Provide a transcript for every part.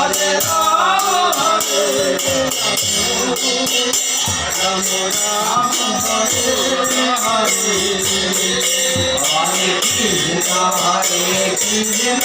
Hare Rama Hare Rama হরে কৃষ্ণ হরে Krishna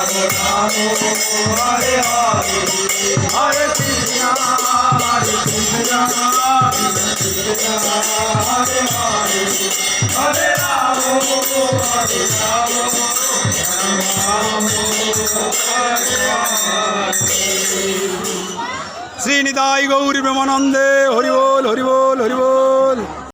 Hare. শ্রীনিতাই Gauri প্রেমানন্দে হরিবোল হরিবোল হরিবোল